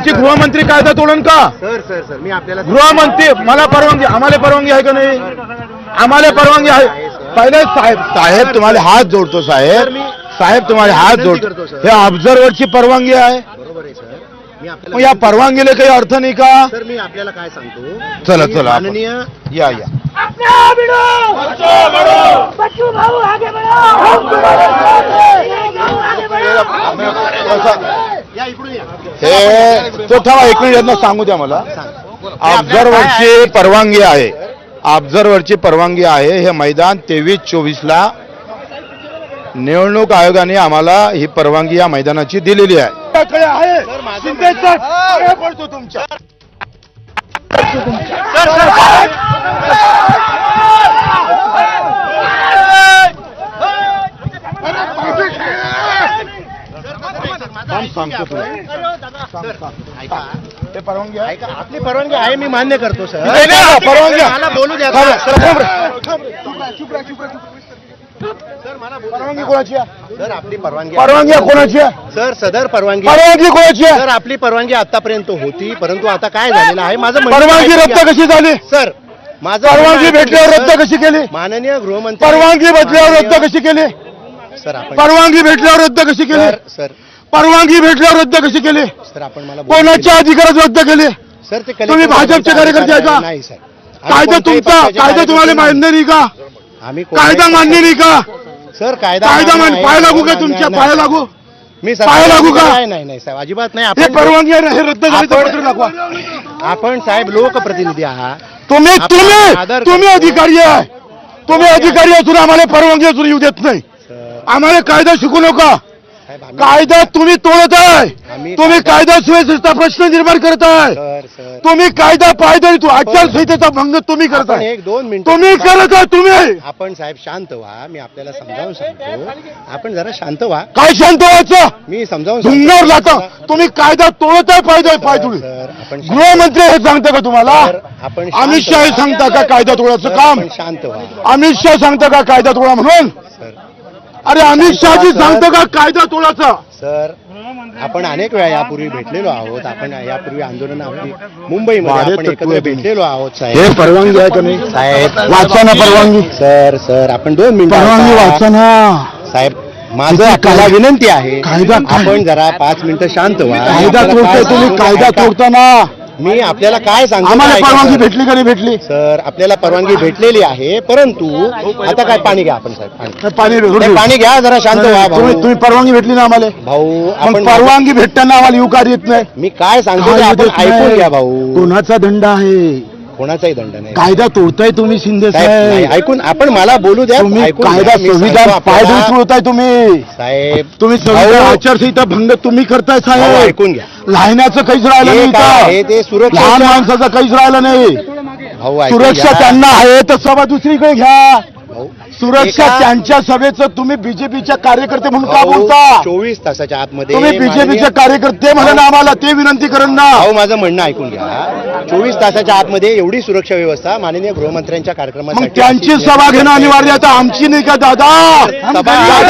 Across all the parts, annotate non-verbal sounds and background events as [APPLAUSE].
गृहमंत्री गृहमंत्री कायदा तोडून का? सर सर सर मी आपल्याला गृहमंत्री मला परवानगी आम्हाला परवानगी आहे का नाही? आम्हाला परवानगी आहे. पहिले साहेब साहेब तुम्हाला हात जोडतो साहेब. साहेब तुम्हाला हात जोडतो. हे ऑब्झर्वरची परवानगी आहे. बरोबर आहे सर. मी मग आपल्याला या परवानगीला काही अर्थ नाही का? सर मी आपल्याला काय सांगतो? चला, चला, माननीय या या. भाऊ आगे हे तो थांबा एक मिनिट यांना सांगू द्या मला. ऑब्झर्वरची परवानगी आहे. ऑब्झर्वरची परवानगी आहे. हे मैदान तेवीस चोवीस ला निवडणूक आयोगाने आम्हाला ही परवानगी या मैदानाची दिलेली आहे शिंदे साहेब, पाया पडतो तुमच्या थांब, सांगतो तुला. ऐका. ते परवानगी आहे? ऐका आपली परवानगी आहे मी मान्य करतो सर. नाही, नाही, परवानगी आहे. मला बोलू द्या. थांब, सर. थांब रे. सर मला बोलू परवानगी द्या. कोणाची आहे? सर आपली परवानगी आहे. परवानगी आहे कोणाची आहे? सर सदर परवानगी परवानगी कोणाची सर आपली परवानगी आतापर्यंत होती परंतु आता काय झालेलं आहे? माझं म्हणणं परवानगी रद्द कशी झाली? सर माझं परवानगी म्हणणं आहे भेटल्यावर रद्द सर, कशी केली? माननीय गृहमंत्री परवानगी भेटल्यावर रद्द कशी केली? सर आपण परवानगी भेटल्यावर रद्द कशी केली? Sir sir. परवानगी भेटल्यावर रद्द कशी केली? सर आपण मला बोलू कोणाच्या अधिकारात रद्द केली. सर ते तुम्ही भाजपचे कार्यकर्ते आहे का? नाही सर. आम्ही कायदा कोणत्याही तुमचा पक्षाचे कायदा तुम्हाला कार्यकर्ते मान्य नाही का? नाही. आम्ही कोणत्याही कायदा मान्य नाही का? सर कायदा कायदा मान्य पाय लागू का तुमच्या. पाय लागू? मी पाय लागू का? नाही नाही नाही साहेब. अजिबात नाही. हे आपण परवानगी आहे ना, हे रद्द झाले तर आपण- पत्र दाखवा. आपण साहेब लोकप्रतिनिधी आहात. तुम्ही आपण तुम्ही आदर तुम्ही करतो. अधिकारी आहे. तुम्ही अधिकारी असून आम्हाला परवानगी असून येऊ देत नाही. सर, आम्हाला कायदा शिकू नका. कायदा तुम्ही तोडत आहे. तुम्ही कायदा- सुव्यवस्थेचा प्रश्न निर्माण करत आहे. तुम्ही कायदा पायदळी तू आचारसंहितेचा भंग तुम्ही आपण करताय एक दोन मिनिटं तुम्ही करत आहे तुम्ही. आपण साहेब शांत व्हा. मी आपल्याला समजावून सांगतो. आपण जरा शांत व्हा. काय शांत व्हायचं? मी समजावून धुंगावर सांगतो. जाता. तुम्ही कायदा तोडत आहे पायदळ पाय सर, तुम्ही सर, आपण शांत- गृहमंत्री हे सांगतं का तुम्हाला? आपण अमित शाह हे. सांगता का कायदा तोडायचं काम? शांत व्हा. अमित शाह सांगतं का कायदा तोडा म्हणून? अरे अमित शहाजी. सांगतं का कायदा तोडायचा सर आपण अनेक वेळा यापूर्वी भेटलेलो आहोत आपण यापूर्वी आंदोलन आपली मुंबईमध्ये आपण एकत्र तुम्ही. भेटलेलो आहोत साहेब परवानगी आहे का नाही साहेब वाचा ना परवानगी सर सर आपण दोन मिनिटं परवानगी ऐका. वाचा ना साहेब माझं आपल्याला विनंती आहे कायदा? आपण जरा पाच मिनिटं शांत व्हा कायदा तोडताय तुम्ही कायदा. तोडताना मी आपल्याला काय सांगतो आम्हाला परवानगी सर. भेटली का नाही भेटली? सर आपल्याला परवानगी भेटलेली आहे परंतु आता काय पाणी. घ्या आपण साहेब पाणी. हे पाणी नाही, भेटू. पाणी घ्या जरा शांत व्हा तुम्ही भाऊ. तुम्ही परवानगी भेटली ना आम्हाला. भाऊ मग आपण परवानगी भेटताना आम्हाला येऊ कार्य येत नाही. मी काय सांगतो ते आपण. ऐकून घ्या भाऊ. कोणाचा दंड आहे? कोणाचाही दंड नाही. कायदा तोडताय तुम्ही शिंदे साहेब ऐकून आपण मला बोलू द्या तुम्ही कायदा संविधान सांगतो पाय आपल्याला. तोडताय तुम्ही. साहेब तुम्ही संविधान आचारसंहिता भंग तुम्ही करताय साहेब. ऐकून घ्या. लहानाचं काहीच राहिलं नाही. ते सुरक्षा लहान माणसाचं काहीच राहिलं नाही. सुरक्षा. त्यांना आहे तर सभा दुसरीकडे घ्या. सुरक्षा त्यांच्या सभेचं तुम्ही बीजेपीच्या कार्यकर्ते म्हणून का बोलता? चोवीस तासाच्या आतमध्ये तुम्ही बीजेपीचे कार्यकर्ते म्हणा ना आम्हाला ते विनंती करून ना. माझं म्हणणं ऐकून घ्या. चोवीस तासाच्या आतमध्ये एवढी सुरक्षा व्यवस्था माननीय गृहमंत्र्यांच्या मग कार्यक्रमासाठी त्यांची सभा घेणं अनिवार्य. आता आमची नाही का दादा?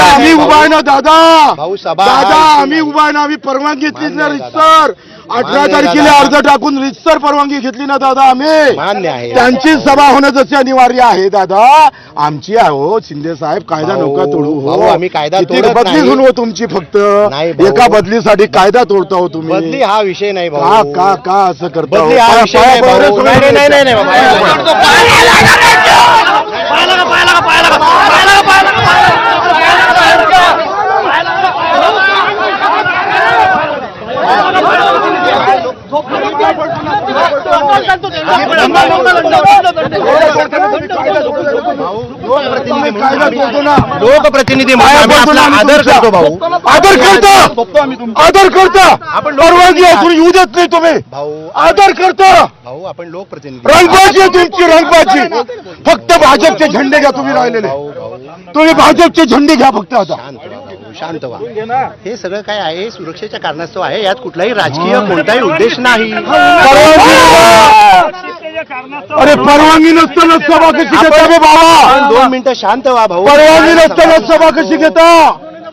आम्ही उभा ना दादा? भाऊ, सभा- दादा आम्ही उभा ना आम्ही परवानगी घेतलीच ना रितसर. अठरा तारखेला. अर्ज टाकून रितसर परवानगी घेतली ना दादा आम्ही? मान्य आहे त्यांची सभा होणं जसे अनिवार्य आहे दादा. आमची आहे हो शिंदे साहेब कायदा नका तोडू हो. आम्ही कायदा बदली. सुरू हो तुमची फक्त. एका बदलीसाठी कायदा तोडता हो बदली तुम्ही हा विषय नाही का का का असं करता हो? विषय नाही भाऊ. नाही नाही नाही नाही. बाबा. लोकप्रतिनिधी म्हणून आम्ही आपला आदर. करतो भाऊ आदर करता. आदर करता. आपण परवानगी असून येऊ देत नाही तुम्ही. आदर करता. भाऊ आपण लोकप्रतिनिधी रंगबाजी आहे तुमची रंगबाजी फक्त भाजपचे झेंडे घ्या तुम्ही राहिलेले. तुम्ही भाजपचे झेंडे घ्या फक्त आता. शांत व्हा हे सगळं काय आहे? सुरक्षेच्या कारणास्तव आहे. यात कुठलाही राजकीय कोणताही उद्देश नाही. अरे परवानगी नसताना सभा कशी घेता बाबा? दोन मिनिटं शांत व्हा भाऊ. परवानगी नसताना सभा कशी घेता?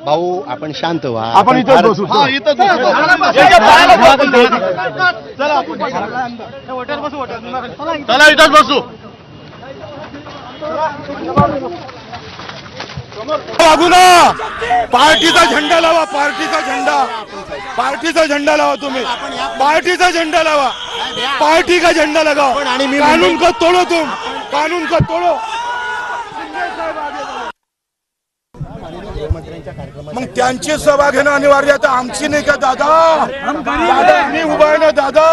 भाऊ आपण शांत व्हा आपण फार- बसू चला इथंच बसू लागू ना पार्टीचा झेंडा लावा पार्टीचा झेंडा पार्टीचा झेंडा लावा तुम्ही पार्टीचा झेंडा लावा पार्टी का झेंडा लगाओ आणि मी कानून को तोड़ो तुम कानून को तोड़ो मग त्यांची सभा घेणं अनिवार्य आहे, तर आमची नाही का दादा? दादा आम्ही उभा आहे ना दादा?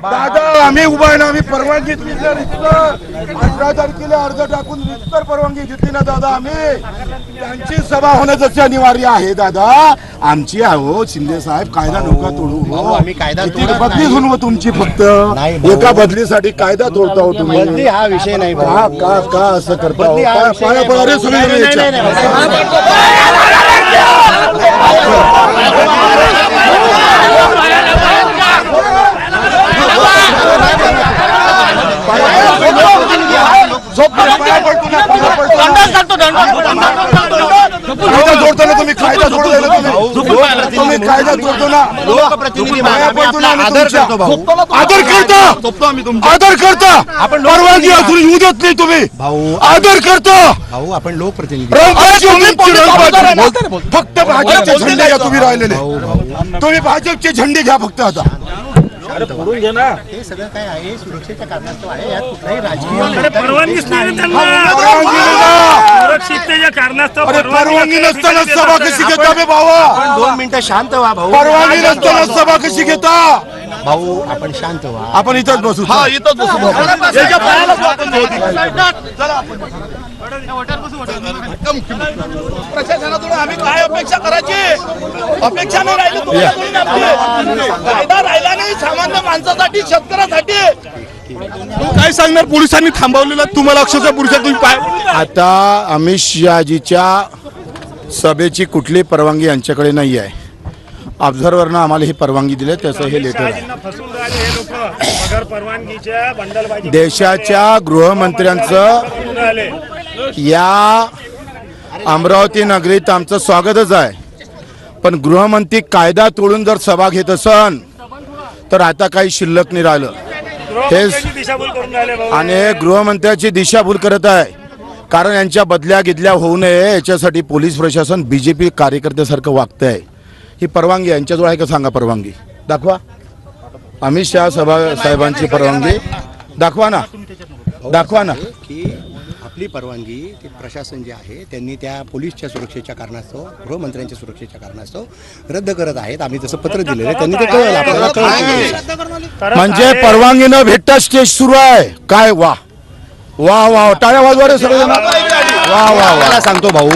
दादा आम्ही उभा आहे ना आम्ही परवानगी घेतली ना रितसर. अठरा तारखेला अर्ज टाकून रितसर परवानगी घेतली ना दादा आम्ही. त्यांची सभा होणं जशी अनिवार्य आहे दादा. आमची आहो शिंदे साहेब कायदा नका तोडू भाऊ, आम्ही कायदा बदली हो तुमची फक्त. एका बदलीसाठी कायदा तोडता हो तुम्ही. बदली हा विषय नाही का भाऊ. का का असं करता हो? हा पाया पडा रे. सगळे नाही, नाही, याच्या. नाही, नाही. झोप रे, पाया पडतो ना, पाया पडतो ना. कायदा तोडतो ना तुम्ही कायदा तोडतो ना तुम्ही कायदा तोडतो ना. लोकप्रतिनिधी आदर. करतो भाऊ? आदर करता. आदर करता. आपण परवानगी असून येऊ देत नाही तुम्ही. भाऊ आदर करता. भाऊ आपण लोकप्रतिनिधी. फक्त भाजपचे झेंडे घ्या तुम्ही राहिलेले. तुम्ही भाजपचे झेंडे घ्या फक्त आता. हे सगळं काय आहे? सुरक्षेच्या कारणास्तव आहे. यात कुठलाही राजकीय परवानगीच नाही. ना. सुरक्षिततेच्या कारणास्तव अरे परवानगी नसताना सभा कशी घेता बे भावा दोन मिनिटं शांत व्हा भाऊ. परवानगी नसताना सभा कशी घेता? भाऊ आपण शांत व्हा. आपण इथंच बसू हा इथंच बसू. प्रशासनाकडून आम्ही काय अपेक्षा करायची? अपेक्षा नाही राहिली. कायदा राहिला नाही सामान्य माणसासाठी शेतकऱ्यासाठी. तू काय सांगणार? पोलिसांनी थांबवलेलं तुम्हाला अक्षरशः पुरुषा तुम्ही पाय आता अमित शहाजीच्या सभेची कुठली परवानगी यांच्याकडे नाही आहे. ऑब्झर्व्हरनं आम्हाला ही परवानगी दिली त्याचं हे लेटर आहे. हे देशाच्या गृहमंत्र्यांचं या अमरावती नगरीत आमचं स्वागतच आहे. पण गृहमंत्री कायदा तोडून जर सभा घेत असन तर आता काही शिल्लक नाही राहिलं. भाऊ. आणि हे गृहमंत्र्याची दिशाभूल करत आहे. कारण यांच्या बदल्या गिदल्या होऊ नये याच्यासाठी पोलीस प्रशासन बीजेपी कार्यकर्त्यासारखं वागत आहे ही परवानगी. यांच्याजवळ आहे का सांगा परवानगी? दाखवा. अमित शहा सभा साहेबांची परवानगी. दाखवा ना. दाखवा ना. आपली परवानगी ते प्रशासन जे आहे त्यांनी त्या पोलीसच्या सुरक्षेच्या कारणास्तव गृहमंत्र्यांच्या सुरक्षेच्या कारणास्तव रद्द करत आहेत. आम्ही तसं पत्र दिलेलं आहे त्यांनी ते कळलं. आपल्याला कळलं म्हणजे. परवानगी न भेटता स्टेज सुरू आहे. काय वा. वा वा टाळ्या वाजवा रे सगळे वा वा वा. मला सांगतो भाऊ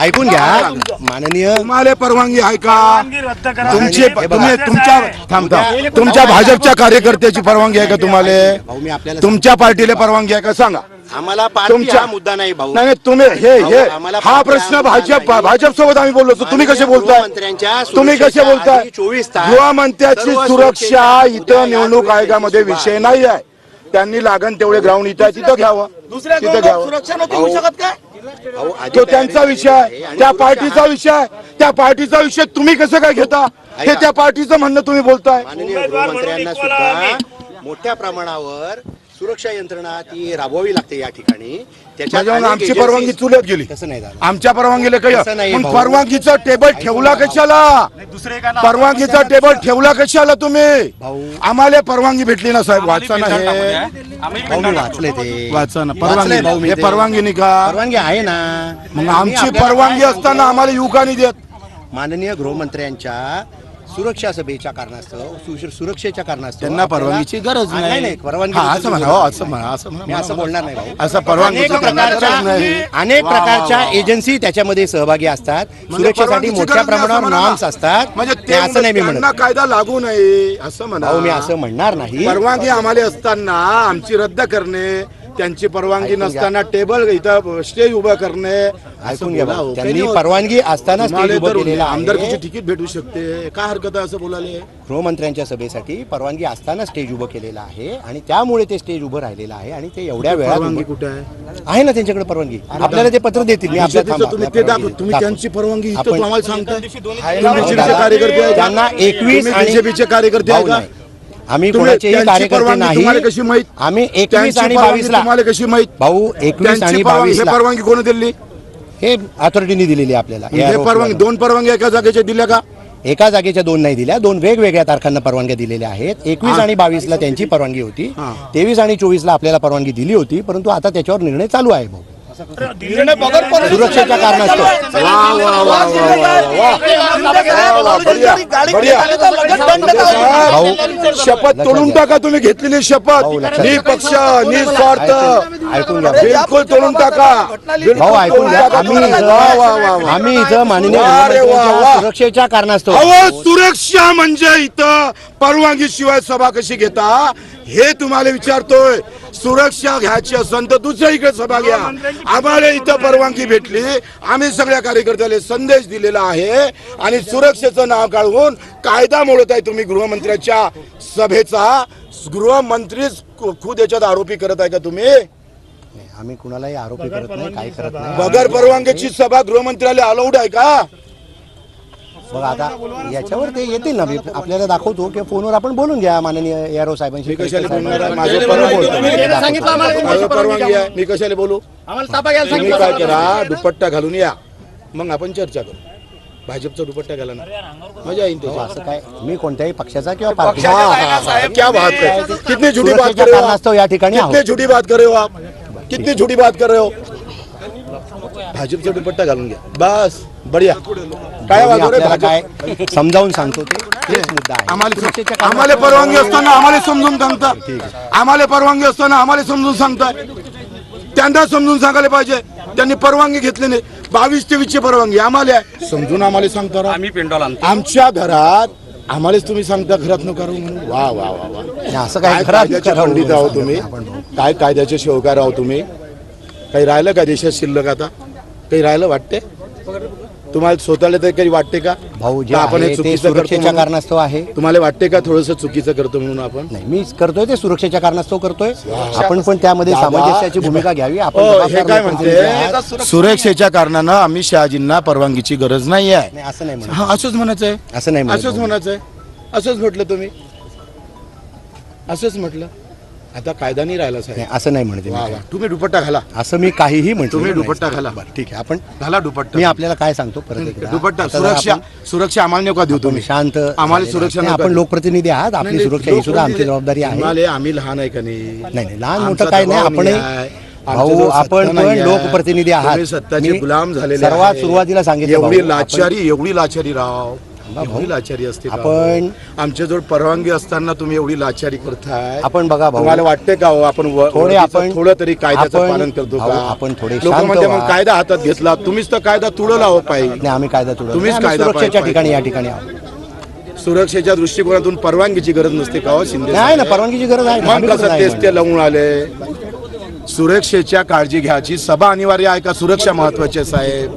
ऐकून घ्या. माननीय तुम्हाला परवानगी आहे का? परवानगी रद्द करा. तुमची तुमच्या थांब थांब. तुमच्या भाजपच्या कार्यकर्त्याची परवानगी आहे का तुम्हाला? तुमच्या पार्टीला परवानगी आहे का? सांगा. आम्हाला पार्टी तुमच्या- हा मुद्दा नाही भाऊ. नाही नाही, तुम्ही हे भाऊ, हे आम्हाला हा पार्टी प्रश्न भाजप नाही. भाजप सोबत आम्ही बोललो होतो. तुम्ही कसे बोलताय? गृहमंत्र्यांच्या तुम्ही कसे सुरक्षेच्या बोलताय? आधी 24 तास गृहमंत्र्याची सर्व सुरक्षा सुरक्षेच्या उद्या इथं निवडणूक आयोगामध्ये विषय नाही आहे. त्यांनी लागण तेवढे ग्राउंड इथं आहे, तिथं घ्यावं. दुसऱ्या तिथं घ्यावं. सुरक्षा नव्हती होऊ शकत काय भाऊ, आधी तो त्यांचा विषय आहे. आणि त्या सुरक्षा पार्टीचा हा- विषय आहे. त्या पार्टीचा विषय तुम्ही कसं काय घेता? हे. त्या पार्टीचं म्हणणं तुम्ही बोलताय. माननीय गृहमंत्र्यांना सुद्धा. मोठ्या प्रमाणावर सुरक्षा यंत्रणा ती राबवावी लागते या ठिकाणी. अनेक आमची परवानगी चुलत गेली. तसं नाही झालं. आमच्या परवानगीला काही भाऊ. परवानगीचा टेबल ठेवला कशाला? परवानगीचा टेबल ठेवला कशाला तुम्ही? भाऊ. आम्हाला परवानगी भेटली ना साहेब वाचा ना हे वाचले ते. वाचा ना. परवानगी हे. परवानगी नाही का? परवानगी आहे ना. मग आमची परवानगी असताना आम्हाला युवका नाही देत. माननीय गृहमंत्र्यांच्या सुरक्षा सभेच्या कारणास्तव सु- सुरक्षेच्या कारणास्तव त्यांना आपल्याला- परवानगीची गरज हा, नाही नाही. परवानगी हा, असं म्हणा हो, असं म्हणा असं म्हणा. मी असं बोलणार नाही भाऊ. असं परवानगीची अनेक त्यांना गरज प्रकारच्या नाही. अनेक वा, वा, प्रकारच्या वा. एजन्सी त्याच्यामध्ये सहभागी असतात. म्हणजे सुरक्षेसाठी परवानगीची मोठ्या गरज नाही असं प्रमाणावर म्हणा. नॉर्म्स असतात. म्हणजे ते असं नाही मी म्हणत त्यांना कायदा लागू नये असं म्हणा. भाऊ मी असं म्हणणार नाही. परवानगी आम्हाला असताना आमची रद्द करणे त्यांची परवानगी. नसताना टेबल इथं स्टेज उभं करणे ऐकून घ्या भाऊ. हो. त्यांनी होत. परवानगी असताना स्टेज उभं आमदारकीची तिकीट भेटू शकते काय हरकत आहे असं बोलायला गृहमंत्र्यांच्या सभेसाठी परवानगी असताना स्टेज उभं केलेलं आहे आणि त्यामुळे ते स्टेज उभं राहिलेलं आहे आणि ते एवढ्या वेळात परवानगी उभं- कुठे आहे आहे ना त्यांच्याकडे परवानगी आपल्याला ते पत्र देतील मी थांबा, तुम्ही आपल्या ते दाखव परवानगी तुम्ही दाखव. त्यांची परवानगी इथं आपण- तुम्हाला सांगताय भाऊ, तुम्ही BJP चे दादा, कार्यकर्ते आहे का? त्यांना एकवीस तुम्ही आणि BJP चे कार्यकर्ते आहे भाऊ का? नाही. आम्ही कोणाचेही कार्यकर्ते नाही. कशी माहीत? आम्ही एकवीस आणि बावीस ला तुम्हाला कशी माहीत? भाऊ एकवीस आणि बावीस परवानगी कोणी दिली? हे अथॉरिटीने दिलेली आपल्याला. हे परवानगी दोन परवानगी एका जागेच्या दिल्या का? एका जागेच्या दोन नाही दिल्या. दोन वेगवेगळ्या तारखांना परवानग्या दिलेल्या आहेत. एकवीस. आणि बावीस ला त्यांची परवानगी होती. तेवीस आणि चोवीस ला आपल्याला परवानगी दिली होती परंतु आता त्याच्यावर निर्णय चालू आहे भाऊ. सुरक्षेच्या कारणास्तव. चालू आहे. वा, वा, वा, वा, वा, वा. बढिया, बढिया. भाऊ शपथ तोडून टाका. तुम्ही घेतलेली शपथ. भाऊ, लक्षात घ्या. निपक्ष निस्वार्थ. ऐकून- घ्या. बिलकुल तोडून टाका. भाऊ ऐकून घ्या. आम्ही. आम्ही इथं माननीय. सुरक्षेच्या कारणास्तव. सुरक्षा म्हणजे इथं परवानगी शिवाय सभा कशी घेता? हे तुम्हाला विचारतोय सुरक्षा घ्यायची असेल तर दुसऱ्या इकडे सभा घ्या. आम्हाला इथं परवानगी भेटली. आम्ही सगळ्या कार्यकर्त्याला संदेश दिलेला आहे आणि सुरक्षेचं नाव काढून कायदा मोडत आहे तुम्ही गृहमंत्र्याच्या सभेचा गृहमंत्रीच खुद याच्यात आरोपी करत आहे का तुम्ही? आम्ही कुणालाही आरोपी करत नाही काही करत नाही. बगर परवानगीची सभा गृहमंत्र्याला अलाउड आहे का? बघ आता याच्यावर ते येतील ना मी आपल्याला दाखवतो की फोनवर आपण बोलून घ्या माननीय यारो साहेबांशी. मी कशाला बोलणार? आहे? माझं परवा बोलतो माझं परवानगी आहे मी कशाला बोलू? तुम्ही काय करा? दुपट्टा घालून या. मग आपण चर्चा करू. भाजपचा दुपट्टा घाला ना. मजा येईल हो, त्याच्यात. असं काय? मी कोणत्याही पक्षाचा किंवा हाँ, पार्टीचा हाँ, हाँ, हाँ, क्या बात है कितनी झूठी बात कर रहे हो कारणास्तव? या ठिकाणी कितनी आहोत. झूठी बात कर रहे हो आप कितनी झूठी बात कर रहे हो भाजपचा दुपट्टा घालून घ्या. बस. बढिया. काय मी वाजव रे आपल्याला भाजप? काय समजावून सांगतो ते. हेच मुद्दा आहे. आम्हाला परवानगी असताना आम्हाला समजून सांगता. आम्हाला परवानगी असताना आम्हाला समजून सांगताय त्यांना समजून सांगायला पाहिजे. त्यांनी परवानगी घेतली नाही. बावीस तेवीस ची परवानगी आम्हाला आहे. समजून आम्हाला सांगता राव. आम्ही पेंडॉल आणतो. आमच्या घरात आम्हालाच तुम्ही सांगता घरात न करू म्हणून. वा वा वा वा. नाही, असं काय काय घरात कायद्याचे पंडित आहो तुम्ही. काय कायद्याचे शेवकार आहो तुम्ही? काही राहिलं का देशात शिल्लक आता? काही राहिलं वाटते तुम्हाला स्वतःला तरी काही वाटते का? भाऊ जे का आपण हे आहे ते चुकीचं करतो सुरक्षेच्या म्हणून? कारणास्तव आहे. तुम्हाला वाटते का थोडस चुकीचं करतो म्हणून आपण? नाही मी करतोय ते सुरक्षेच्या कारणास्तव करतोय. आपण पण त्यामध्ये सामंजस्याची भूमिका घ्यावी. आपण हो, हे जबाबदार काय लोकप्रतिनिधी आहात. म्हणते सुरक्षेच्या कारणानं आम्ही शहाजींना परवानगीची गरज नाही आहे. नाही असं नाही म्हणत हा असंच म्हणायचं आहे असं नाही म्हणत असंच भाऊ. म्हणायचं आहे असंच म्हटलं तुम्ही? असंच म्हटलं? आता कायदा नाही राहिला नाही साहेब असं नाही म्हणते वा मी. वा तुम्ही दुपट्टा घाला. असं मी काहीही म्हणतो. तुम्ही दुपट्टा घाला. ठीक आहे. आपण घाला दुपट्टा. मी आपल्याला काय सांगतो? परत एकदा. दुपट्टा. आता जर सुरक्षा आपण- सुरक्षा आम्हाला नका देऊ तुम्ही तुम्ही. शांत आम्हाला झालेला सुरक्षा नाही, नका आपण देऊ. लोकप्रतिनिधी आहात. आपली नाही, सुरक्षा ही सुद्धा आमची जबाबदारी आहे. तुम्हाला आम्ही लहान आहे का नाही? नाही नाही लहान आमचा मोठं काय नाही. दबाव आपण आहे. आमच्या भाऊ जवळ आपण सत्ता पण नाही आहे. लोकप्रतिनिधी आहात. तुम्ही सत्ताचे मी गुलाम झालेले सर्वात आहे. सुरुवातीला सांगितलं एवढी आपण- लाचारी एवढी लाचारी राव. एवढी लाचारी असते? आपण- आमच्याजवळ परवानगी असताना तुम्ही एवढी लाचारी करताय आपण बघा तुम्हाला वाटते का हो आपण व- थोडे वरतीचं आपण- थोडं तरी कायद्याचं आपण- पालन करतो भाऊ, आपण थोडे लोक शांत म्हणते व्हा. मग कायदा हातात घेतला तुम्हीच तर कायदा तुडला हो पाहिजे नाही आम्ही कायदा तुडवला तुम्हीच नाही, आम्ही कायदा सुरक्षेच्या. ठिकाणी या ठिकाणी आहोत सुरक्षेच्या दृष्टिकोनातून परवानगीची गरज नसते का हो शिंदे नाही ना साहेब? परवानगीची गरज आहे मग आम्ही कसं तेच ते. लावून आले सुरक्षेच्या काळजी घ्यायची सभा अनिवार्य आहे का सुरक्षा महत्वाची आहे, साहेब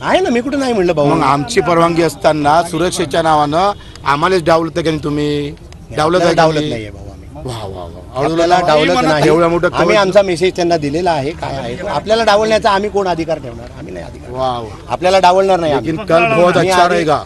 आहे ना मी कुठे नाही म्हणलं भाऊ. मग आमची परवानगी असताना सुरक्षेच्या नावानं आम्हालाच डावलत का नाही तुम्ही? डावलत आहे का डावलत नाही? नाहीये भाऊ आम्ही. वा वा वा. आपल्याला डावलत नाही. एवढं मोठं आम्ही कवच- आमचा मेसेज त्यांना दिलेला आहे काय आहे आपल्याला डावलण्याचा आम्ही कोण अधिकार ठेवणार? आम्ही नाही अधिकार वा वा. आपल्याला डावलणार नाही आम्ही. लेकिन कल बहुत आम्ही अच्छा आधी- रहेगा.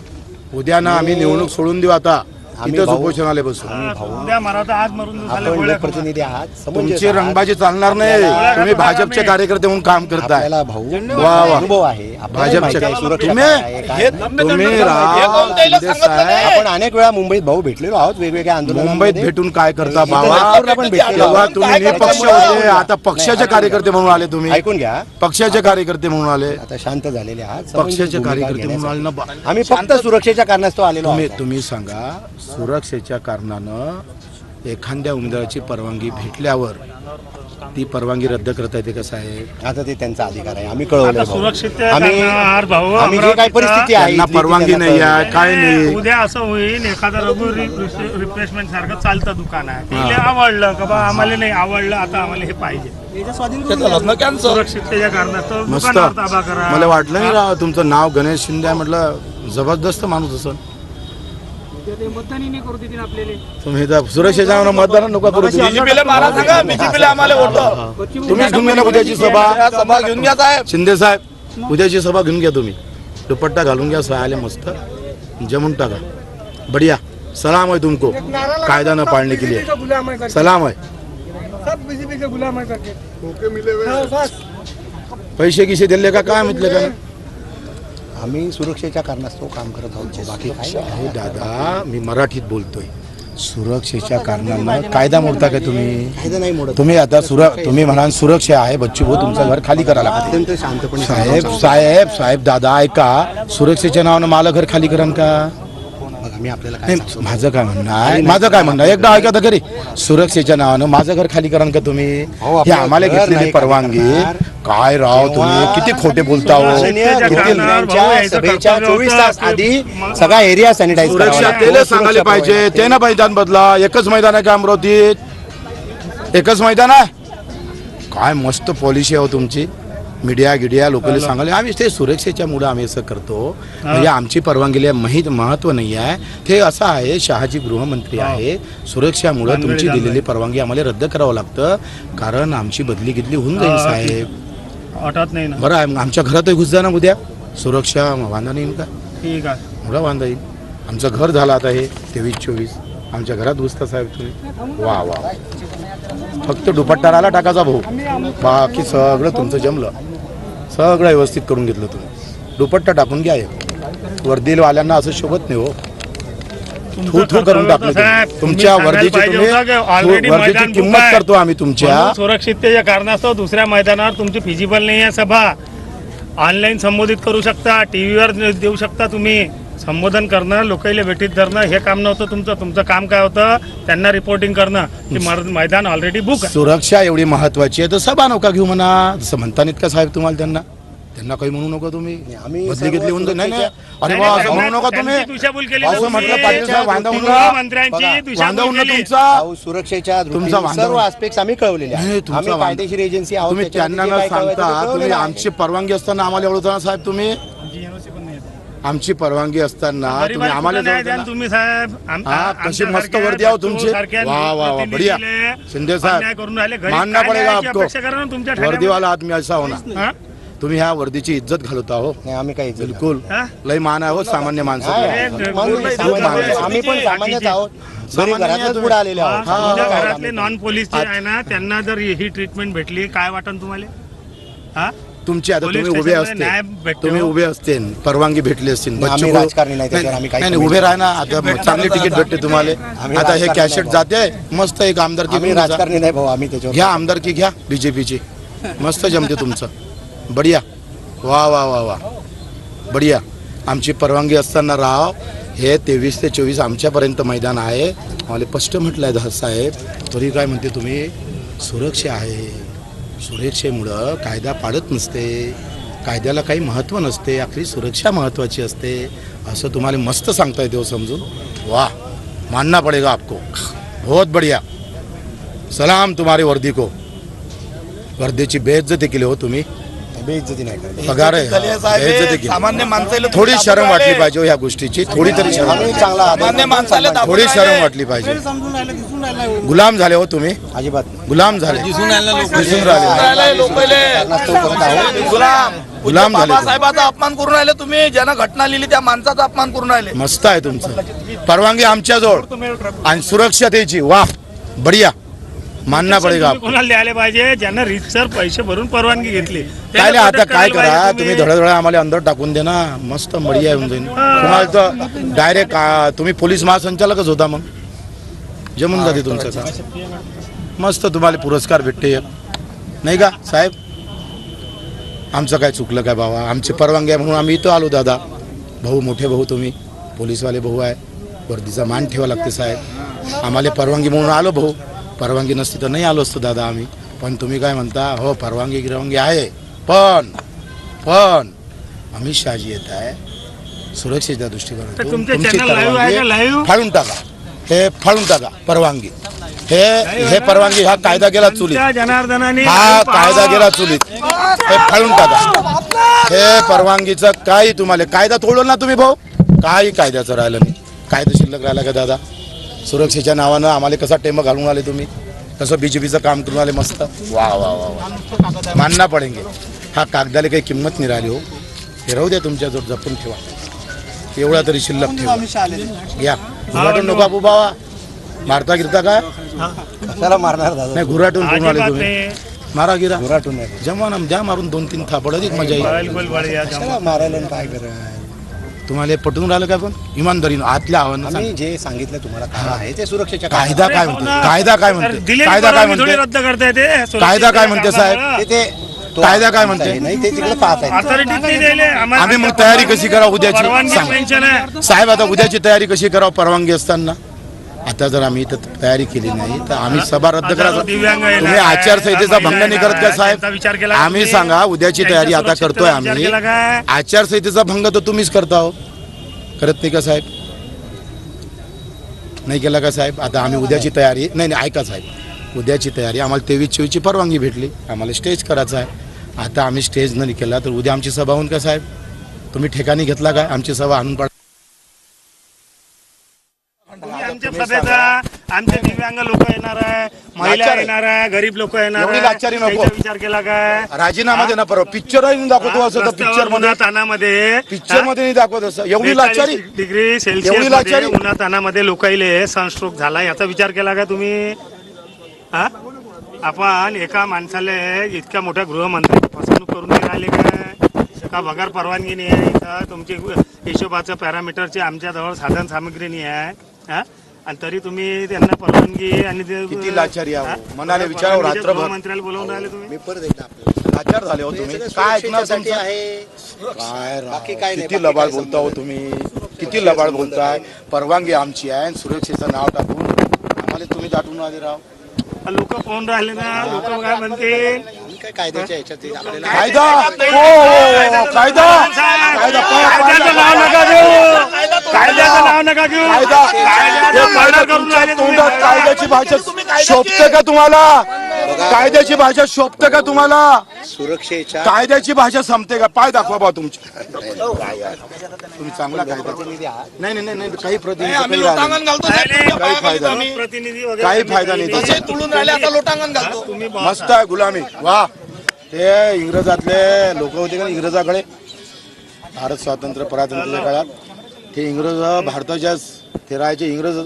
उद्या ना आम्ही निवडणूक सोडून देऊ आता. इथंच उपोषणाला बसू उद्या मराठा आज मरून दुसऱ्याला आपण लोकप्रतिनिधी आहात. समंजस तुमची आहात. रंगबाजी चालणार नाही. तुम्ही भाजपचे कार्यकर्ते म्हणून काम करताय. आपल्याला भाऊ वा, वा. अनुभव आहे. आपल्याला भाजपचे माहिती आहे, सुरक्षा तुम्ही काय आहे, काय नाही. तुम्ही राव कोण त्याला शिंदे सांगितलं नाही? साहेब, आपण अनेक वेळा मुंबईत भाऊ भेटलेलो आहोत वेगवेगळ्या आंदोलनात मुंबईत भेटून काय करता बाबा तेव्हा. तुम्ही निपक्ष होते आता पक्षाचे कार्यकर्ते म्हणून आले तुम्ही. ऐकून घ्या. पक्षाचे कार्यकर्ते म्हणून आले. आता शांत झालेले आहात. समंजस पक्षाचे भूमिका कार्यकर्ते म्हणून आले. ना बा- आम्ही फक्त सुरक्षेच्या कारणास्तव आलेलो तुम्ही आहोत. तुम्ही सांगा सुरक्षेच्या कारणानं एखाद्या उमेदवाराची परवानगी भेटल्यावर ती परवानगी रद्द करता येते कसं आहे आता ते त्यांचा अधिकार आहे. आम्ही कळवलं आम्ही कारणावर भाऊ आम्ही जे काही अमरावतीचा- परिस्थिती आहे त्यांना इथली ती परवानगी त्यांना नाही. आहे काय नाही. उद्या असं होईल एखादा रघु रिप्लेसमेंट सारखं चालतं दुकान आहे. तिला आवडलं का बा आम्हाला नाही आवडलं आता आम्हाला हे पाहिजे. त्याचं लग्न कॅन्सल सुरक्षिततेच्या कारणास्तव मस्त दुकानावर ताबा करा. मला वाटलं नाही राव तुमचं नाव गणेश शिंदे आहे म्हटलं जबरदस्त माणूस असं तुम्ही तर सुरक्षेच्या नावानं मतदान नको करू तुम्ही. बीजेपीला मारा सांगा बीजेपीला आम्हाला वोट. तुम्हीच घेऊन घ्या ना उद्याची सभा. सभा घेऊन घ्या साहेब. शिंदे साहेब उद्याची सभा घेऊन घ्या तुम्ही. दुपट्टा घालून घ्या सहायला मस्त. जमून टाका. बढिया. सलाम आहे तुमको. कायदा न पाळणे के लिए सलाम आहे. पैसे किसे दिले का? काय म्हटले का आम्ही सुरक्षेच्या कारणास्तव काम करत आहोत. बाकी नाही. अहो दादा. मी मराठीत बोलतोय. सुरक्षेच्या कारणानं कायदा मोडता का तुम्ही? कायदा नाही मोडत. तुम्ही आता सुर तुम्ही म्हणाल सुरक्षा आहे बच्चू भाऊ तुमचं घर खाली करा लागते. अत्यंत शांतपणे साहेब साहेब साहेब दादा ऐका. सुरक्षेच्या नावानं मला घर खाली करण का? मी आपल्याला काय नाही सांगतो. माझं काय म्हणणं आहे? माझं काय म्हणणं आहे? एकदा ऐका तर घरी. सुरक्षेच्या नावानं माझं घर खाली करण का तुम्ही? अहो, हे आपलं आम्हाला घर घेतलेली नाही परवानगी. करणार. काय राव तुम्ही? किती खोटे बोलता हो? सुरक्षेच्या किती कारणावर भाऊ सभेच्या कर्तव्य चोवीस तास आधी सगळा एरिया सॅनिटाईज सुरक्षा तेले सांगायला पाहिजे. ते ना मैदान बदला. एकच मैदान आहे का अमरावतीत? एकच मैदान आहे? काय मस्त पॉलिसी आहे हो तुमची. मीडिया गिडिया लोकांना सांगायला आम्ही ते सुरक्षेच्या मुळे आम्ही असं करतो. म्हणजे आमची परवानगीला माहीत महत्त्व नाही आहे. ते असं आहे शहाजी गृहमंत्री आहे. सुरक्षामुळे तुमची दिलेली परवानगी आम्हाला रद्द करावं लागतं. कारण आमची बदली गिदली होऊन जाईल साहेब. वाटत नाही ना. बरं आहे आमच्या घरातही घुस जा ना उद्या. सुरक्षा वांधा नाही का? ठीक आहे. मला वांदा येईल. आमचं घर झालं आता हे तेवीस चोवीस आमच्या घरात घुसता साहेब तुम्ही. वा वा फक्त दुपट्टा राहिला टाकाचा भाऊ. बाकी सगळं तुमचं जमलं. सगळं व्यवस्थित करून घेतलं तुम्ही. दुपट्टा टाकून घ्या वर्दीलवाल्यांना असं शोभत नाही हो. थू थू करून टाकलं. तुमच्या वर्दीची तुम्ही वर्दीची किंमत करतो आम्ही तुमच्या. सुरक्षिततेच्या कारणास्तव दुसऱ्या मैदानावर तुमची फिजिबल नाही आहे सभा. ऑनलाईन संबोधित करू शकता टीव्हीवर देऊ शकता तुम्ही. संबोधन करणं लोकांना भेटीत धरणं हे काम नव्हतं तुमचं. तुमचं काम काय होतं? त्यांना रिपोर्टिंग करणं. की मैदान ऑलरेडी बुक आहे. सुरक्षा एवढी महत्वाची आहे तर सभा नका घेऊ म्हणा. जसं म्हणता नाहीत का साहेब तुम्हाला त्यांना? त्यांना काही म्हणू नका तुम्ही. आम्ही बदली घेतली होऊन. नाही नाही अरे नाही, असं म्हणू नका तुम्ही. दिशाभूल केली असं तुम्ही. म्हटलं पाटील साहेब वांदा होऊन गृहमंत्र्यांची बघा, वांदा दिशाभूल होऊन केली. तुमचा. सुरक्षेच्या तुमचा दृष्टीने वांदा सर्व. आस्पेक्ट आम्ही कळवलेले नाही, आहेत तुमचा आम्ही वांदा- कायदेशीर एजन्सी आहोत तुम्ही त्याच्यामध्ये त्यांना जे न काय कळवायचं ते सांगता तुम्ही कळवलेलं आहे. आमची परवानगी असताना आम्हाला एवढं साहेब तुम्ही? आमची परवानगी असताना तुम्ही आम्हाला जवळ द्या तुम्ही साहेब आम- हा, आमच्या कशी मस्त सारख्या वर्दी आहो तुमची. सारख्या वा, वा, वा, बढिया. प्रतिनिधीले शिंदे साहेब, अन्याय करून राहिले घरी मानना काय पडेगा न्यायाची आपको. अपेक्षा करा ना तुमच्या ठाण्यामध्ये? वर्दीवाला आदमी असा होणार हा? तुम्ही ह्या वर्दीची इज्जत घालता हो नाही, आम्ही काही इज्जत बिलकुल हा? लय मान आहे हो सामान्य माणसं नाही, सामान्य माणूस. आम्ही पण सामान्यच आहोत घरी सामान्य घरातच तुम्ही. पुढे आलेले हा, आहोत तुमच्या घरातले आम्ही- नॉन पोलीसचे आहे ना त्यांना जर ही ट्रीटमेंट भेटली काय वाटन तुम्हाला हा तुमची आता तुम्ही उभे असते. तुम्ही उभे असते परवानगी भेटली असते नाही, आम्ही राजकारणी नाही, त्याच्यावर आम्ही काही नाही नाही, उभे राहा ना आता चांगली तिकीट भेटते तुम्हाला. आम्ही आता हे कॅशेट जाते मस्त एक आमदारकी. राजकारणी नाही भाऊ आम्ही त्याच्यावर घ्या आमदारकी घ्या बीजेपीची मस्त जमते तुमचं. बढिया. वा वा वा वा. बढिया. आमची परवानगी असताना राव हे तेवीस ते चोवीस आमच्यापर्यंत मैदान आहे. मला स्पष्ट म्हटलं आहे साहेब. तरी काय म्हणते तुम्ही? सुरक्षा आहे. सुरक्षेमुळं कायदा पाडत नसते कायद्याला काही महत्त्व नसते आपली सुरक्षा महत्त्वाची असते असं तुम्हाला मस्त सांगता येते हो समजून. वाह मानना पडेगा आपको. बहुत बढ़िया. सलाम तुम्हारी वर्दी को वर्दीची बेइज्जती केली हो तुम्ही. बेइज्जती नाही पगार आहे. झाली आहे. हा, बेइज्जती साहेब केली. सामान्य माणसाला थोडी शरम वाटली पाहिजे हो ह्या गोष्टीची. थोडी तरी शरम आम्ही चांगला आदर सामान्य माणसाला दाबून थोडी राहिले. शरम वाटली पाहिजे. गुलाम झाले हो तुम्ही. अजिबात. नाही. गुलाम झाले. दिसून राहिले राहिले. लोकांले. कारणास्तव करत आहोत. गुलाम. गुलाम झाले. बाबासाहेबाचा अपमान करून राहिले तुम्ही. ज्यानं घटना लिहिली त्या माणसाचा अपमान करून राहिले. मस्त आहे तुमचं. परवानगी आमच्याजवळ. आणि सुरक्षतेची वा बढिया. मानना पडेगा तुम्ही कोणाला द्यायला पाहिजे? ज्यांना रितसर पैसे भरून परवानगी घेतली. काय आता काय करा? तुम्ही धडधड आम्हाला अंदर टाकून दे ना. मस्त बढिया होऊन जाईल तुम्हाला तर डायरेक्ट तुम्ही पोलीस महासंचालकच होता मग. जमून जाते तुमचं काम. मस्त तुम्हाला पुरस्कार भेटते. नाही का साहेब? आमचं काय चुकलं काय बाबा? आमची परवानगी आहे म्हणून आम्ही इथं आलो दादा. भाऊ मोठे भाऊ तुम्ही. पोलीसवाले भाऊ आहे. वर्दीचा मान ठेवा लागते साहेब. आम्हाला परवानगी म्हणून आलो भाऊ. परवानगी नसती तर नाही आलो असतो दादा आम्ही. पण तुम्ही काय म्हणता? हो परवानगी गिरवानगी आहे. पण पण अमित शहाजी येत आहे. सुरक्षेच्या दृष्टीकोनातून तुमचे परवानगी? फाडून टाका. हे फाडून टाका परवानगी. हे हे परवानगी हा कायदा गेला चुलीत. हा कायदा गेला चुलीत. हे फाडून टाका. हे परवानगीचं काही तुम्हाला कायदा तोडलं ना तुम्ही भाऊ. काही कायद्याचं राहिलं नाही. कायदा शिल्लक राहिला का दादा? सुरक्षेच्या नावानं आम्हाला कसा टेम घालून आले तुम्ही? कसं बीजेपीचं काम करून आले मस्त? वा वा वा वा. मानना पडेंगे. हा कागदाला काही किंमत नाही राहिली हो. हे राहू द्या तुमच्याजवळ जपून ठेवा. एवढा तरी शिल्लक ठेवा. या. घुराटून नको बाबू बाबा. मारता गिरता काय कशाला मारणार दादा? नाही घुराटून करून आले तुम्ही. मारा गिरा. घोराटून जमा ना द्या मारून दोन तीन थापड अधिक मजा येईल. बिलकुल बढिया कशाला मारायला काय करायला तुम्हाला पटवून राहिलं काय पण इमानदारीनं आतल्या आव्हान आम्ही जे सांगितलं तुम्हाला काय आहे ते सुरक्षेच्या कायदा काय म्हणते कायदा काय म्हणते कायदा काय म्हणते रद्द करता येते कायदा काय म्हणते साहेब? ते ते तो कायदा काय म्हणते? नाही ते तिकडे पाहत आम्ही मग तयारी कशी करा उद्याची? परवानगी सांग. पेन्शन आहे. साहेब आता उद्याची तयारी कशी करावं परवानगी असताना? आता जर आम्ही इथं तयारी केली नाही तर आम्ही सभा रद्द करा. तुम्ही आचारसंहितेचा भंग नाही करत का साहेब? आम्ही? सांगा उद्याची तयारी आता करतोय आम्ही? आचारसंहितेचा भंग तर तुम्हीच करता हो. करत नाही का साहेब? नाही केला का साहेब? आता आम्ही उद्याची तयारी नाही नाही ऐका साहेब. उद्याची तयारी आम्हाला तेवीस चोवीसची परवानगी भेटली. आम्हाला स्टेज करायचं आहे. आता आम्ही स्टेज नाही केला तर उद्या आमची सभा होऊन का साहेब? तुम्ही ठिकाणी घेतला काय? आमची सभा आणून सभेचा आमचे दिव्यांग लोक येणार आहे महिला लाचार. आहे. येणार आहे गरीब लोक येणार एवढी आहे. लाचारी नको. त्याचा विचार केला काय? राजीनामा दे ना परवा. पिक्चर दाखवतो असं पिक्चरमध्ये. उन्हातानामध्ये पिक्चरमध्ये नाही दाखवत असं. एवढी लाचारी. डिग्री सेल्सिअस लाचारी? उन्हातानामध्ये लोकाईले सनस्ट्रोक झाला. याचा विचार केला का तुम्ही? हा? आपण एका माणसाला इतक्या मोठ्या गृहमंत्री फसवणूक करून नाही राहिले काय? का बगार परवानगी नाही आहे इथं. तुमची हिशोबाचं पॅरामीटरची आमच्याजवळ साधन सामग्री नाही आहे. हा? आणि तरी तुम्ही त्यांना परवानगी आणि ते- किती लाचारी आहे? हो. हा? मनाला विचारावं परवानगीच्या रात्रभर. गृहमंत्र्याला बोलवून राहिले तुम्ही. मी परत एकदा आपल्याला. लाचार झाले हो तुम्ही. काय ऐकणार तुमचं? आहे. काय राव, बाकी काय नाही, किती बाकी लबाड काय बोलता हो तुम्ही? किती लबाड बोलताय? परवानगी आमची आहे आणि सुरक्षेचं नाव टाकून आम्हाला तुम्ही दाटून आले राव. लोक कोण राहिले ना? लोक काय म्हणते काय कायद्याच्या ह्याच्यात ते आपल्याला कायदा! हो, हो, हो, कायदा! कायदा! कायद्याचं नाव नका घेऊ! कायद्याचं नाव नका घेऊ! कायदा! हे कायदा तुमच्या. तोंडात कायद्याची भाषा शोभते का तुम्हाला? कायद्याची भाषा शोभते का तुम्हाला? सुरक्षेच्या कायद्याची भाषा संपते का? पाय दाखवा बा तुमची. तुम्ही चांगला कायदा नाही नाही नाही नाही काही प्रतिनिधी आम्ही काही फायदा नाही. प्रतिनिधी वगैरे काही फायदा नाही. मस्त आहे गुलामी. वा. ते इंग्रजातले लोक होते का इंग्रजाकडे? भारत स्वातंत्र्य परातंत्र्याच्या काळात. ते इंग्रज भारताच्या ते राहायचे इंग्रज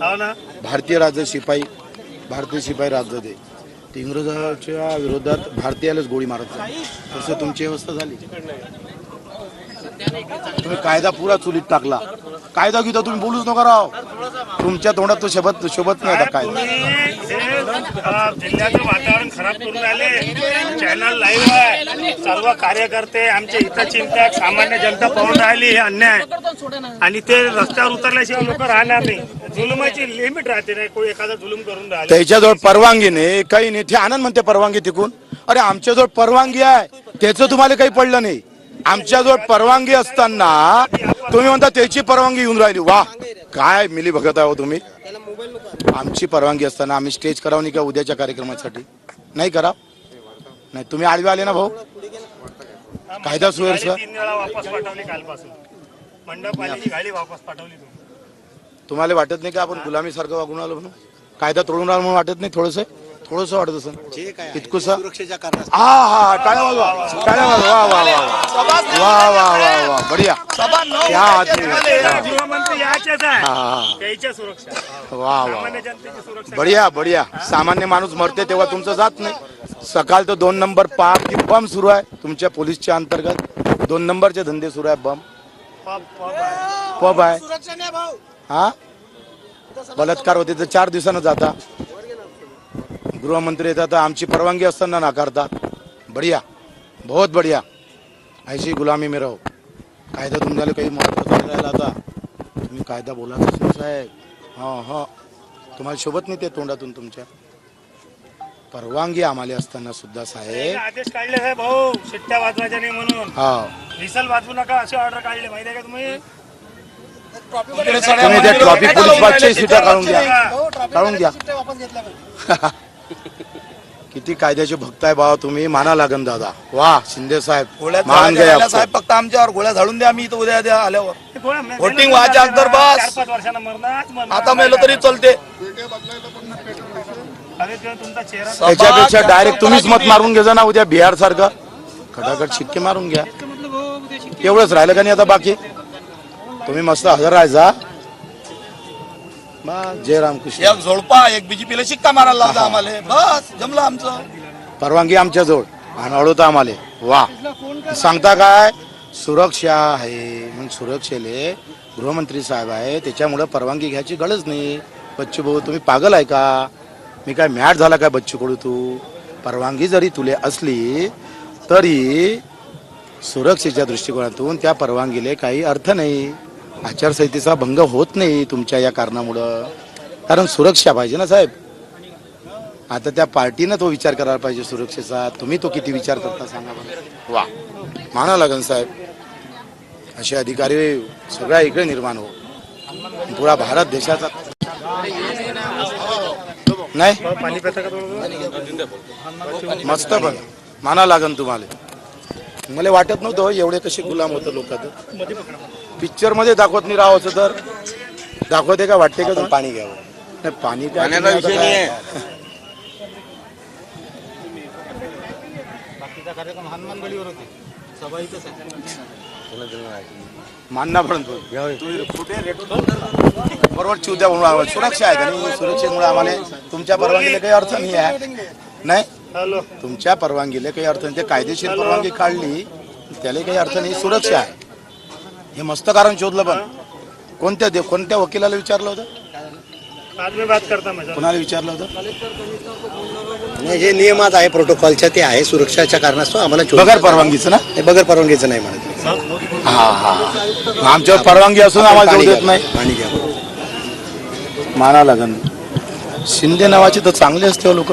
भारतीय राज्य शिपाई भारतीय शिपाई राज्य ते. इंग्रजाच्या विरोधात भारतीयालाच गोळी मारत तसं तुमची व्यवस्था झाली. तुम्ही कायदा पुरा चुलीत टाकला. कायदा गीता तुम्ही बोलूच नका राव. तुमच्या तोंडात तो शोभत शोभत नाही आता कायदा. जिल्ह्याचं वातावरण खराब करून राहिले. चॅनल लाईव्ह आहे. सर्व कार्यकर्ते आमचे हितचिंतक सामान्य जनता पाहून राहिली. हे अन्याय. आणि ते रस्त्यावर उतरल्याशिवाय लोक राहणार नाही. जुलुमाची लिमिट राहते नाही. कोणी एखादा जुलूम करून राहिले. त्याच्याजवळ परवानगी नाही. काही नाही. ते आनंद म्हणते परवानगी तिकून. अरे आमच्याजवळ परवानगी आहे. त्याचं तुम्हाला काही पडलं नाही. आमच्याजवळ परवानगी असताना तुम्ही म्हणता त्याची परवानगी येऊन राहिली. वा काय मिली बघत आहे हो तुम्ही? आमची परवानगी असताना आम्ही स्टेज करावं नाही का उद्याच्या कार्यक्रमासाठी. नाही करा? नाही तुम्ही आडवे आले ना भाऊ? कायदा पाठवली तुम्हाला वाटत नाही का आपण गुलामीसारखं वागून आलो म्हणून? कायदा तोडून राहिलो म्हणून वाटत नाही थोडंसं? थोडस वाटत असं इतकुसा? हा हा टाळ्या वाजवा टाळ्या वाजवा वा वा वा. वा वा वा वा. बढिया. आदमी सुरक्षा. वा वा सामान्य जनतेची सुरक्षा. बढिया बढिया. सामान्य माणूस मरते तेव्हा तुमचं जात नाही. सकाळ तो दोन नंबर पाप की बम सुरू आहे तुमच्या पोलीसच्या अंतर्गत. दोन नंबरचे धंदे सुरू आहे बम. पब आहे. हा? बलात्कार होते तर चार दिवसानं जाता. गृहमंत्री येतात तर आमची परवानगी असताना नाकारता बढिया. बहुत बढिया. ऐशी गुलामी में रहो कायदा तुमच्याला काही महत्त्वाचा नाही राहिला आता. तुम्ही कायदा नाही साहेब. हा हा. तुम्हाला शोभत नाही ते तोंडातून तुमच्या. परवानगी आम्हाला असताना सुद्धा साहेब. आदेश काढले साहेब भाऊ. शिट्ट्या वाजवायच्या नाही म्हणून. हा. विसल वाजवू नका अशी ऑर्डर काढली. माहिती आहे का तुम्ही? तुम्ही त्या ट्रॉफिक पोलीस बादच्या सीटा काढून घ्या. काढून घ्या. [LAUGHS] किती कायद्याचे भक्त आहे बाबा तुम्ही? माना लागन दादा. वा शिंदे साहेब. गोळ्या मान झाडून गए द्या आपको. साहेब फक्त आमच्यावर गोळ्या झाडून द्या मी इथं उद्या द्या आल्यावर. Voting मेलं व्हायच्या अगोदर बस. चार पाच वर्षांना मरणार मरणार. आता मेलं तरी चालते. अरे तेव्हा तुमचा चेहरा त्याच्यापेक्षा डायरेक्ट तुम्हीच मत मारून घ्या ना उद्या बिहार सारखं. खटाखट शिक्के मारून घ्या. एवढंच राहिलं का नाही आता बाकी? तुम्ही मस्त हजर राहायचा. जय रामकृष्ण एक झोडपा एक बीजेपीला शिक्का मारायला लागला आम्हाला. बस जमलं आमचं. परवानगी आमच्या जवळ. आणि अडवता आम्हाला. वा. सांगता काय? सुरक्षा आहे. मग सुरक्षेले गृहमंत्री साहेब आहे. त्याच्यामुळे परवानगी घ्यायची गरज नाही. बच्चू भाऊ तुम्ही पागल आहे का? मी काय मॅट झाला काय बच्चू कडू तू? परवानगी जरी तुले असली तरी सुरक्षेच्या दृष्टिकोनातून त्या परवानगीले काही अर्थ नाही. आचारसंहितेचा भंग होत नाही तुमच्या या कारणामुळं. कारण सुरक्षा पाहिजे ना साहेब. आता त्या पार्टीनं तो विचार करायला पाहिजे सुरक्षेचा. तुम्ही तो किती विचार करता सांगा बरं. वा. माना लागन साहेब. असे अधिकारी सगळ्या इकडे निर्माण हो. पुरा भारत देशाचा. नाही? मस्त पण माना लागन तुम्हाला. मला वाटत नव्हतं हो, एवढे कसे गुलाम होतं लोक पिक्चरमध्ये दाखवत नाही राव असं तर. दाखवते का? वाटते का? पाणी घ्यावं. नाही पाणी मानना पण तो. बरोबर चिवत्या म्हणून सुरक्षा आहे का नाही? सुरक्षेमुळे आम्हाला तुमच्या परवानगीला काही अर्थ नाही आहे. नाही तुमच्या परवानगीला काही अर्थ नाही ते कायदेशीर परवानगी काढली त्याला काही अर्थ नाही सुरक्षा आहे. हे मस्त कारण शोधलं पण. कोणत्या दे कोणत्या वकिलाला विचारलं होतं? बाद में बात करता मैं कोणाला विचारलं होतं? नाही जे नियमात आहे प्रोटोकॉलच्या ते आहे सुरक्षाच्या कारणास्तव आम्हाला बगर परवानगीचं ना? नाही, बगर परवानगीचं नाही म्हणत. हा. हा हा. आमच्यावर परवानगी असून आम्हाला देत नाही. पाणी घ्यावं माना लागन. शिंदे नावाचे तर चांगले असते लोक.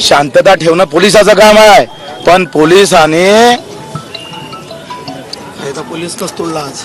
शांतता ठेवणं पोलिसाचं काम आहे. पण पोलिसाने पोलीस कस तोडला आज.